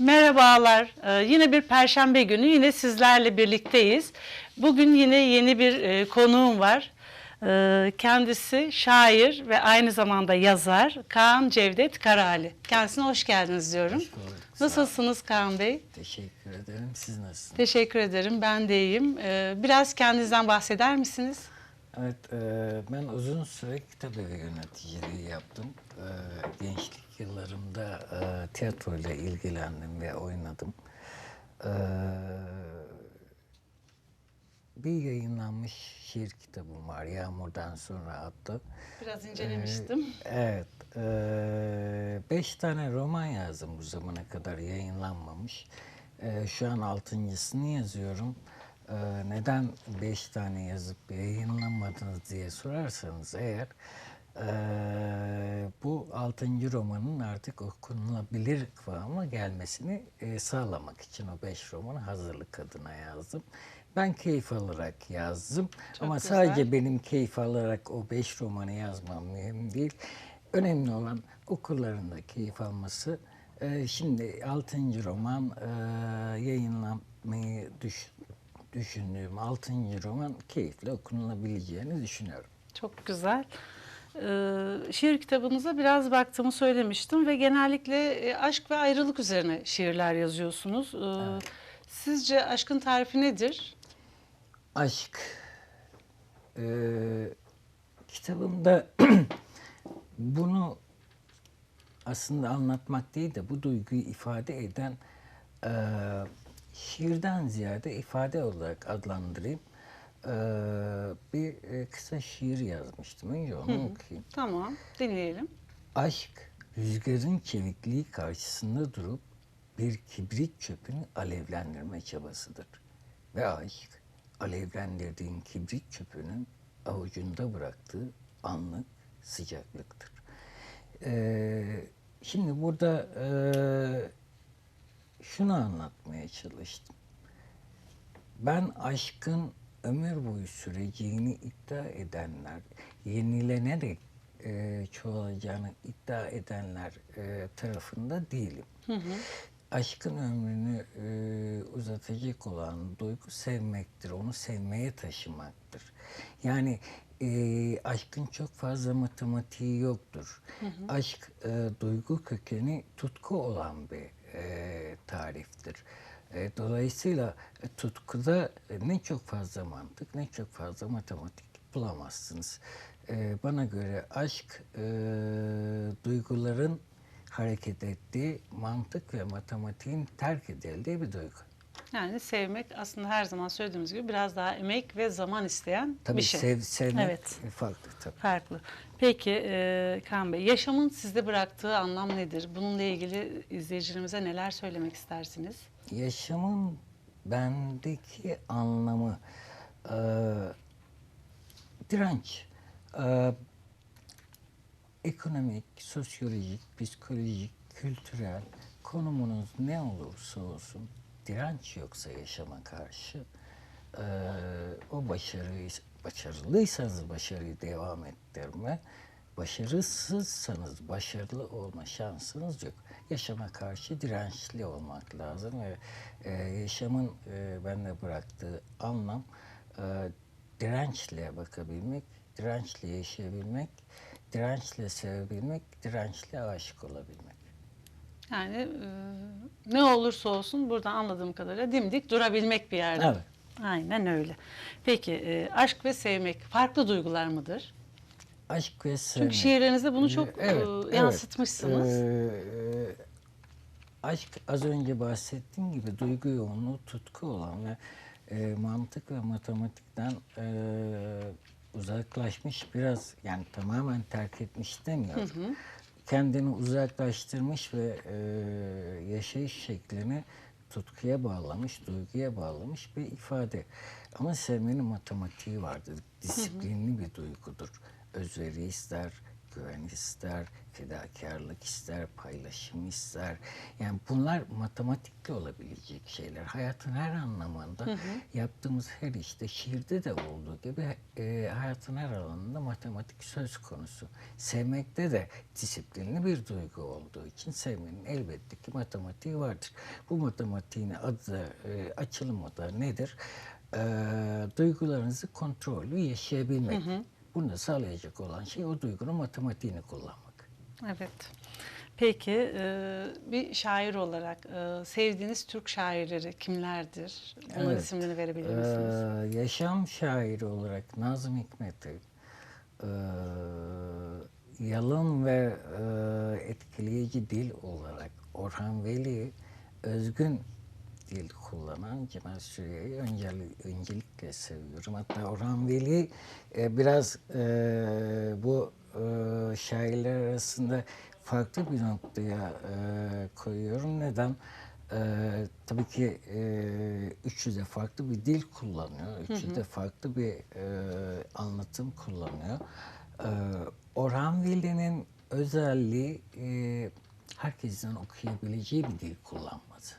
Merhabalar. Ee, yine bir perşembe günü yine sizlerle birlikteyiz. Bugün yine yeni bir e, konuğum var. Ee, kendisi şair ve aynı zamanda yazar Kaan Cevdet Karali. Kendisine hoş geldiniz diyorum. Hoş bulduk. Nasılsınız Kaan Bey? Teşekkür ederim. Siz nasılsınız? Teşekkür ederim. Ben de iyiyim. Ee, biraz kendinizden bahseder misiniz? Evet, e, ben uzun süre kitap evi yöneticiliği yaptım. E, gençlik yıllarımda e, tiyatroyla ilgilendim ve oynadım. E, bir yayınlanmış şiir kitabım var, Yağmurdan Sonra adlı. Biraz incelemiştim. Evet, e, beş tane roman yazdım bu zamana kadar yayınlanmamış. E, şu an altıncısını yazıyorum. E, neden beş tane yazıp yayınlanmadınız diye sorarsanız eğer e, bu altıncı romanın artık okunulabilir kıvama gelmesini e, sağlamak için o beş romanı hazırlık adına yazdım. Ben keyif alarak yazdım Çok ama güzel. sadece benim keyif alarak o beş romanı yazmam mühim değil. Önemli olan okurların da keyif alması. Ee, şimdi altıncı roman e, yayınlanmayı düş, düşündüğüm altıncı roman keyifle okunulabileceğini düşünüyorum. Çok güzel. Ee, şiir kitabınıza biraz baktığımı söylemiştim ve genellikle e, aşk ve ayrılık üzerine şiirler yazıyorsunuz. Ee, Sizce aşkın tarifi nedir? Aşk. Ee, kitabımda bunu aslında anlatmak değil de bu duyguyu ifade eden e, şiirden ziyade ifade olarak adlandırayım. Ee, bir e, kısa şiir yazmıştım. Önce onu okuyayım. Tamam, dinleyelim. Aşk rüzgarın çevikliği karşısında durup bir kibrit çöpünü alevlendirme çabasıdır. Ve aşk alevlendirdiğin kibrit çöpünün avucunda bıraktığı anlık sıcaklıktır. Ee, şimdi burada eee, şunu anlatmaya çalıştım. Ben aşkın ömür boyu süreceğini iddia edenler, yenilenerek e, çoğalacağını iddia edenler e, tarafında değilim. Aşkın ömrünü e, uzatacak olan duygu sevmektir, onu sevmeye taşımaktır. Yani e, aşkın çok fazla matematiği yoktur. Aşk e, duygu kökeni tutku olan bir tariftir. E, dolayısıyla e, tutkuda e, ne çok fazla mantık ne çok fazla matematik bulamazsınız. Bana göre aşk duyguların hareket ettiği mantık ve matematiğin terk edildiği bir duygu. Yani sevmek aslında her zaman söylediğimiz gibi biraz daha emek ve zaman isteyen Tabii bir şey. sev, sevmek Evet. farklı tabii. Farklı. Peki e, Kaan Bey, yaşamın sizde bıraktığı anlam nedir? Bununla ilgili izleyicilerimize neler söylemek istersiniz? Yaşamın bendeki anlamı e, direnç. E, ekonomik, sosyolojik, psikolojik, kültürel konumunuz ne olursa olsun direnç yoksa yaşama karşı e, o başarıyı başarılıysanız başarıyı devam ettirme başarısızsanız başarılı olma şansınız yok. Yaşama karşı dirençli olmak lazım ve e, yaşamın e, bende bıraktığı anlam e, dirençle bakabilmek, dirençle yaşayabilmek, dirençle sevebilmek, dirençle aşık olabilmek. Yani e, ne olursa olsun buradan anladığım kadarıyla dimdik durabilmek bir yerde. Evet. Aynen öyle. Peki e, aşk ve sevmek farklı duygular mıdır? Aşk ve sevmek. Çünkü şiirlerinizde bunu çok Evet, e, evet. yansıtmışsınız. Ee, aşk az önce bahsettiğim gibi duygu yoğunluğu tutku olan ve e, mantık ve matematikten e, uzaklaşmış biraz yani tamamen terk etmiş demiyorum. Kendini uzaklaştırmış ve e, yaşayış şeklini tutkuya bağlamış, duyguya bağlamış bir ifade. Ama sevmenin matematiği vardır. Disiplinli bir duygudur. Özveri ister, güven ister, fedakarlık ister, paylaşım ister. Yani bunlar matematikle olabilecek şeyler. Hayatın her anlamında yaptığımız her işte şiirde de olduğu gibi e, hayatın her alanında matematik söz konusu. Sevmekte de disiplinli bir duygu olduğu için sevmenin elbette ki matematiği vardır. Bu matematiğin adı, e, açılımı da nedir? E, duygularınızı kontrollü yaşayabilmek. Bunu da sağlayacak olan şey o duygunun matematiğini kullanmak. Evet. Peki e, bir şair olarak e, sevdiğiniz Türk şairleri kimlerdir? Bunların Evet. isimlerini verebilir misiniz? Ee, yaşam şairi olarak Nazım Hikmet'i, e, yalın ve e, etkileyici dil olarak Orhan Veli, özgün dil kullanan Cemal Süreyya'yı öncel- öncelikle seviyorum. Hatta Orhan Veli e, biraz e, bu e, şairler arasında farklı bir noktaya e, koyuyorum. Neden? Ee, tabii ki e, üçü de farklı bir dil kullanıyor. Üçü de farklı bir e, anlatım kullanıyor. Ee, Orhan Veli'nin özelliği e, herkesin okuyabileceği bir dil kullanması.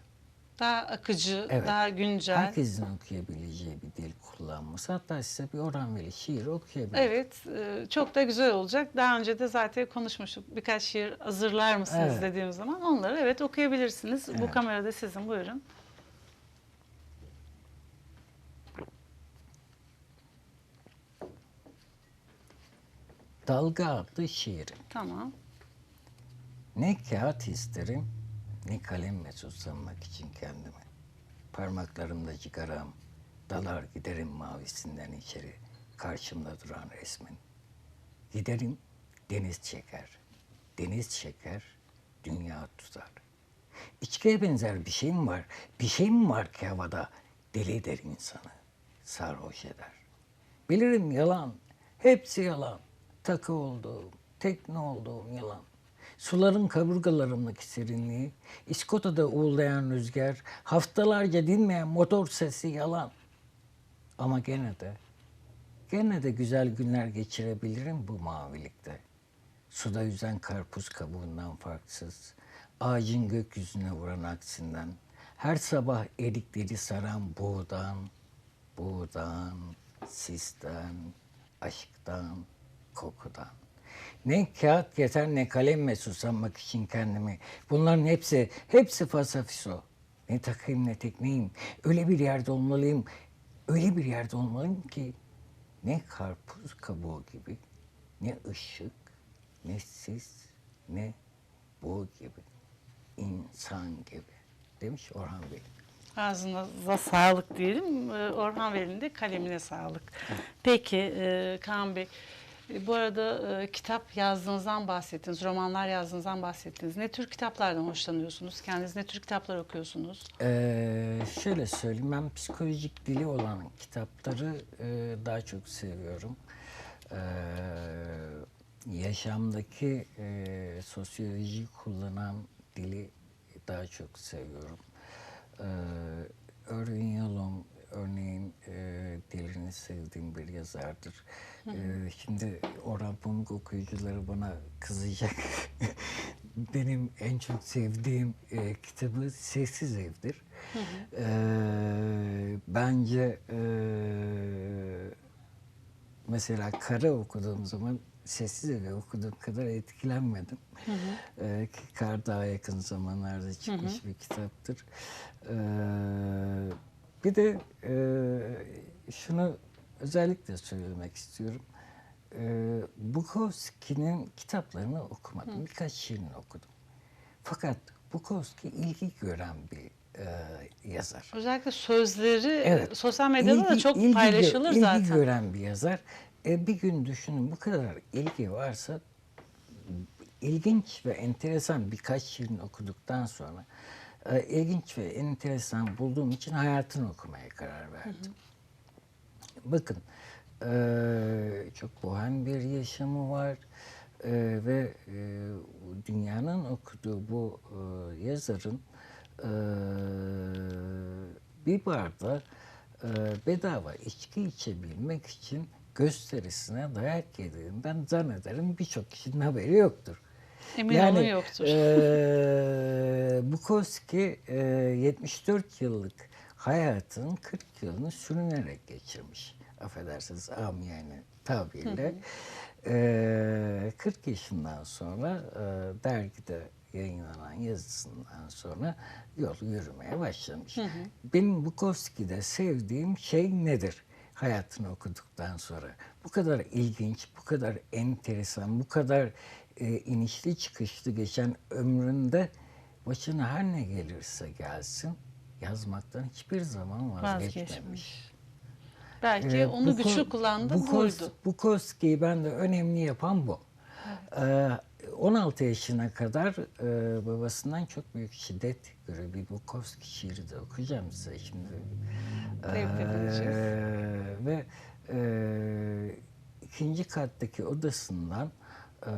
Daha akıcı, Evet. daha güncel. Herkesin okuyabileceği bir dil kullanması. Hatta size bir Orhan Veli şiiri okuyabilirim. Evet, e, çok da güzel olacak. Daha önce de zaten konuşmuştuk. Birkaç şiir hazırlar mısınız Evet. dediğim zaman onları evet okuyabilirsiniz. Bu Evet. kamerada sizin buyurun. Dalga adlı şiiri. Tamam. Ne kağıt isterim, ne kalemle suslamak için kendime. Parmaklarımda cigaram, dalar giderim mavisinden içeri, karşımda duran resmin. Giderim, deniz çeker, deniz çeker, dünya tutar. İçkiye benzer bir şey mi var, bir şey mi var ki havada deli eder insanı, sarhoş eder. Bilirim yalan, hepsi yalan. Takı olduğum, tekne olduğum yalan. Suların kaburgalarındaki serinliği, İskotada uğulayan rüzgar, haftalarca dinmeyen motor sesi yalan. Ama gene de, gene de güzel günler geçirebilirim bu mavilikte. Suda yüzen karpuz kabuğundan farksız, ağacın gökyüzüne vuran aksinden, her sabah erikleri saran buğdan, buğdan, sisten, aşktan, kokudan. Ne kağıt yeter ne kalemle susamak için kendimi. Bunların hepsi, hepsi fasafiso. Ne takayım ne tekneyim. Öyle bir yerde olmalıyım. Öyle bir yerde olmalıyım ki ne karpuz kabuğu gibi, ne ışık, ne sis, ne bu gibi. insan gibi. Demiş Orhan Bey. Ağzınıza sağlık diyelim. Ee, Orhan Veli'nin de kalemine sağlık. Peki e, Kaan Bey, bu arada e, kitap yazdığınızdan bahsettiniz, romanlar yazdığınızdan bahsettiniz. Ne tür kitaplardan hoşlanıyorsunuz? Kendiniz ne tür kitaplar okuyorsunuz? Ee, şöyle söyleyeyim, ben psikolojik dili olan kitapları e, daha çok seviyorum. Ee, yaşamdaki e, sosyoloji kullanan dili daha çok seviyorum. Ee, Irving Yalom örneğin e, dilini sevdiğim bir yazardır. Ee, şimdi Orhan Pamuk okuyucuları bana kızacak. Benim en çok sevdiğim e, kitabı Sessiz Ev'dir. Ee, bence e, mesela Kara okuduğum zaman Sessiz Ev'i okuduğum kadar etkilenmedim. Ee, ki Kar daha yakın zamanlarda çıkmış bir kitaptır. Ee, bir de e, şunu özellikle söylemek istiyorum. Ee, Bukowski'nin kitaplarını okumadım. Birkaç şiirini okudum. Fakat Bukowski ilgi gören bir e, yazar. Özellikle sözleri e, Evet. sosyal medyada da İlgi- çok ilgi paylaşılır ilgi zaten. gören bir yazar. E, bir gün düşünün bu kadar ilgi varsa ilginç ve enteresan birkaç şiirini okuduktan sonra e, ilginç ve enteresan bulduğum için hayatını okumaya karar verdim. Bakın e, çok bohem bir yaşamı var E, ve e, dünyanın okuduğu bu e, yazarın e, bir barda e, bedava içki içebilmek için gösterisine dayak yediğinden zannederim birçok kişinin haberi yoktur. Emin olun yoktur. eee, Bukowski eee, 74 yıllık hayatının 40 yılını sürünerek geçirmiş. Affedersiniz amiyane tabirle. Eee, 40 yaşından sonra eee, dergide yayınlanan yazısından sonra yol yürümeye başlamış. Benim Bukowski'de sevdiğim şey nedir? Hayatını okuduktan sonra. Bu kadar ilginç, bu kadar enteresan, bu kadar e, inişli çıkışlı geçen ömründe başına her ne gelirse gelsin yazmaktan hiçbir zaman vazgeçmemiş. Vazgeçmiş. Belki Ee, onu Buko- güçlü kullandı Bukos- buydu. Bukowski'yi ben de önemli yapan bu. Ee, 16 yaşına kadar e, babasından çok büyük şiddet görüyor. Bir Bukowski şiiri de okuyacağım size şimdi. Ee, ve e, ikinci kattaki odasından e,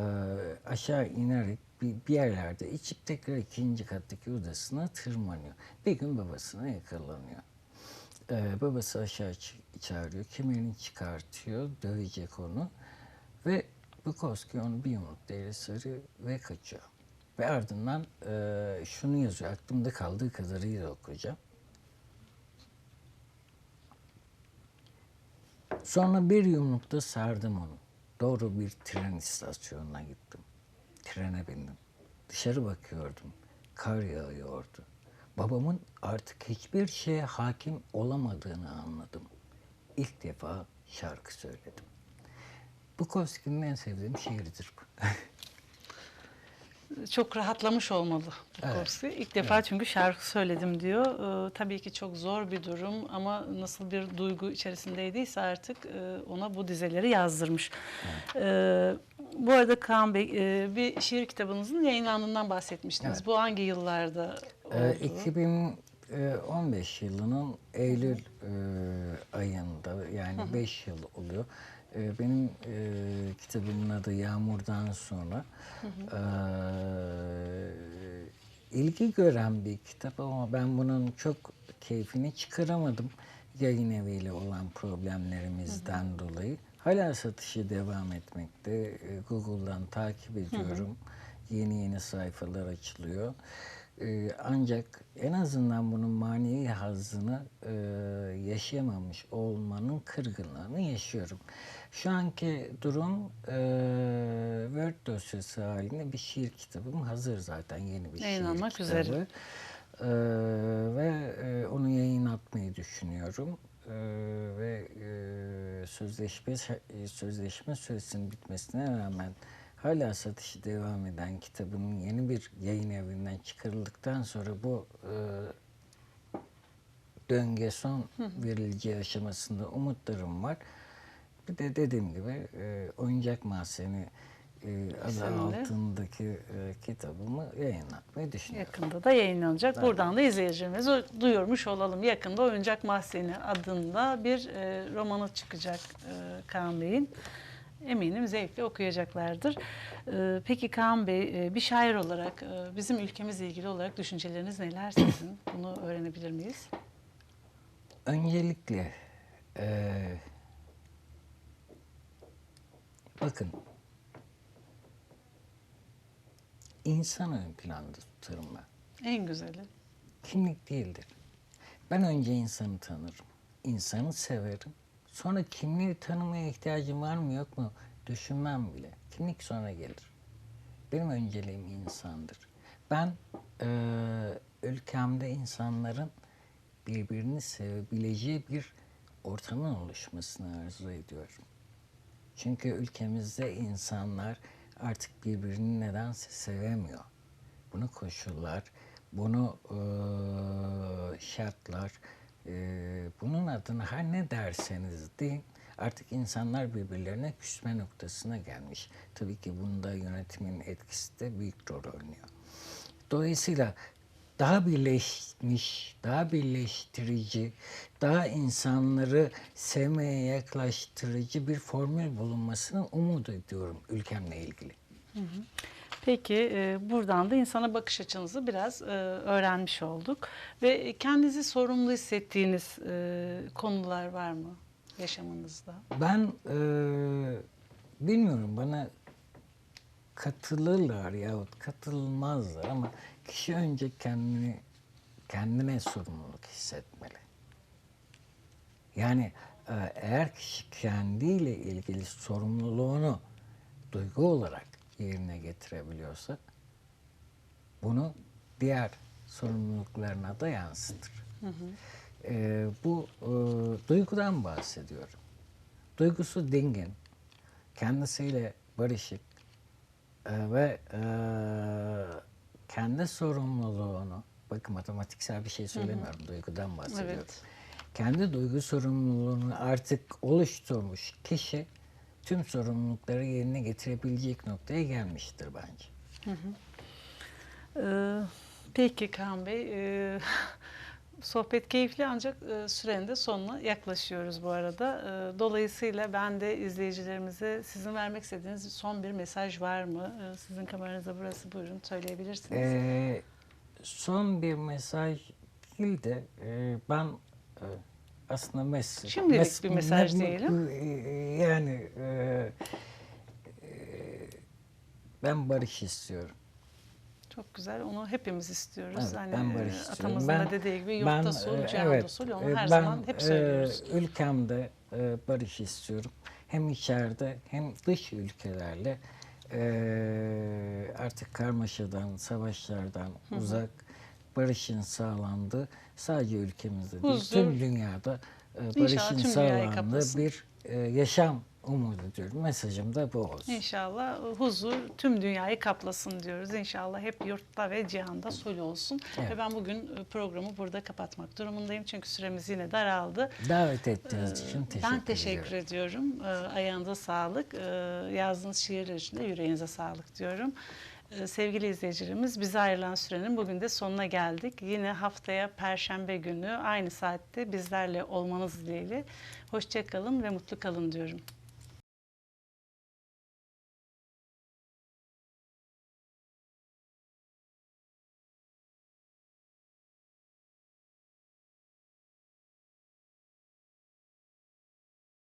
aşağı inerek bir, bir yerlerde içip tekrar ikinci kattaki odasına tırmanıyor. Bir gün babasına yakalanıyor. Ee, babası aşağı çağırıyor, kemerini çıkartıyor, dövecek onu ve Bukowski onu bir yumrukta yere sarıyor ve kaçıyor. Ve ardından e, şunu yazıyor, aklımda kaldığı kadarıyla okuyacağım. Sonra bir yumrukta sardım onu. Doğru bir tren istasyonuna gittim. Trene bindim. Dışarı bakıyordum. Kar yağıyordu. Babamın artık hiçbir şeye hakim olamadığını anladım. İlk defa şarkı söyledim. Bukowski'nin en sevdiğim şiiridir bu. Çok rahatlamış olmalı Bukowski. İlk defa çünkü şarkı söyledim diyor. Ee, tabii ki çok zor bir durum ama nasıl bir duygu içerisindeydiyse artık e, ona bu dizeleri yazdırmış. Ee, bu arada Kaan Bey e, bir şiir kitabınızın yayınlandığından bahsetmiştiniz. Evet. bu hangi yıllarda oldu? Ee, 2015 yılının Eylül e, ayında yani 5 yıl oluyor. E, Benim e, kitabımın adı Yağmurdan sonra. E, ilgi gören bir kitap ama ben bunun çok keyfini çıkaramadım. Yayın eviyle olan problemlerimizden dolayı. Hala satışı devam etmekte. E, Google'dan takip ediyorum. Yeni yeni sayfalar açılıyor. Ee, ancak en azından bunun manevi hazzını e, yaşayamamış olmanın kırgınlığını yaşıyorum. Şu anki durum e, Word dosyası halinde bir şiir kitabım hazır zaten yeni bir Yayınlanmak şiir üzere. kitabı. Ee, ve e, onu yayınlatmayı düşünüyorum. Ee, ve e, sözleşme sözleşme süresinin bitmesine rağmen hala satışı devam eden kitabın yeni bir yayın evinden çıkarıldıktan sonra bu e, döngü son verileceği aşamasında umutlarım var. Bir de dediğim gibi e, Oyuncak Mahzeni e, adı altındaki e, kitabımı yayınlatmayı düşünüyorum. Yakında da yayınlanacak. Buradan da izleyicilerimize duyurmuş olalım. Yakında Oyuncak Mahzeni adında bir e, romanı çıkacak e, Kaan Bey'in. Eminim zevkle okuyacaklardır. E, peki Kaan Bey e, bir şair olarak e, bizim ülkemizle ilgili olarak düşünceleriniz neler sizin? Bunu öğrenebilir miyiz? Öncelikle eee, bakın insan ön planda tutarım ben. En güzeli. Kimlik değildir. Ben önce insanı tanırım. İnsanı severim. Sonra kimliği tanımaya ihtiyacım var mı yok mu düşünmem bile. Kimlik sonra gelir. Benim önceliğim insandır. Ben eee, ülkemde insanların birbirini sevebileceği bir ortamın oluşmasını arzu ediyorum. Çünkü ülkemizde insanlar artık birbirini nedense sevemiyor. Bunu koşullar, bunu eee, şartlar, eee, bunun adına her ne derseniz deyin artık insanlar birbirlerine küsme noktasına gelmiş. Tabii ki bunda yönetimin etkisi de büyük rol oynuyor. Dolayısıyla daha birleşmiş, daha birleştirici, daha insanları sevmeye yaklaştırıcı bir formül bulunmasını umut ediyorum ülkemle ilgili. Peki e, buradan da insana bakış açınızı biraz e, öğrenmiş olduk. Ve kendinizi sorumlu hissettiğiniz e, konular var mı? yaşamınızda? Ben e, bilmiyorum bana katılırlar yahut katılmazlar ama kişi önce kendini kendine sorumluluk hissetmeli. Yani eğer kişi kendiyle ilgili sorumluluğunu duygu olarak yerine getirebiliyorsa bunu diğer sorumluluklarına da yansıtır. E, bu e, duygudan bahsediyorum. Duygusu dingin, kendisiyle barışık e, ve e, kendi sorumluluğunu, bakın matematiksel bir şey söylemiyorum, duygudan bahsediyorum. Evet. Kendi duygu sorumluluğunu artık oluşturmuş kişi tüm sorumlulukları yerine getirebilecek noktaya gelmiştir bence. Ee, peki Kaan Bey, e, sohbet keyifli ancak e, sürenin de sonuna yaklaşıyoruz bu arada. E, dolayısıyla ben de izleyicilerimize sizin vermek istediğiniz son bir mesaj var mı? E, sizin kameranızda burası buyurun söyleyebilirsiniz. Ee, son bir mesaj değil de e, ben e, aslında mes Şimdilik bir mesaj diyelim. e, Yani e, e, ben barış istiyorum. Çok güzel. Onu hepimiz istiyoruz. Evet, hani ben e, barış istiyorum. atamızın Ben- da dediği gibi ben, yurtta sul, e, cihanda evet, sul. e, Onu her ben, zaman hep e, söylüyoruz. ülkemde e, barış istiyorum. Hem içeride hem dış ülkelerle e, artık karmaşadan, savaşlardan uzak barışın sağlandığı sadece ülkemizde değil Huzur. tüm dünyada e, barışın tüm sağlandığı bir e, yaşam ediyorum. Mesajım da bu olsun. İnşallah huzur tüm dünyayı kaplasın diyoruz. İnşallah hep yurtta ve cihanda sul olsun. Evet. Ve ben bugün e, programı burada kapatmak durumundayım. Çünkü süremiz yine daraldı. Davet ettiğiniz için teşekkür ben teşekkür ediyorum. ediyorum. Ee, ayağınıza sağlık. Ee, yazdığınız şiirler için de yüreğinize sağlık diyorum. Ee, sevgili izleyicilerimiz bize ayrılan sürenin bugün de sonuna geldik. Yine haftaya Perşembe günü aynı saatte bizlerle olmanız dileğiyle. Hoşçakalın ve mutlu kalın diyorum.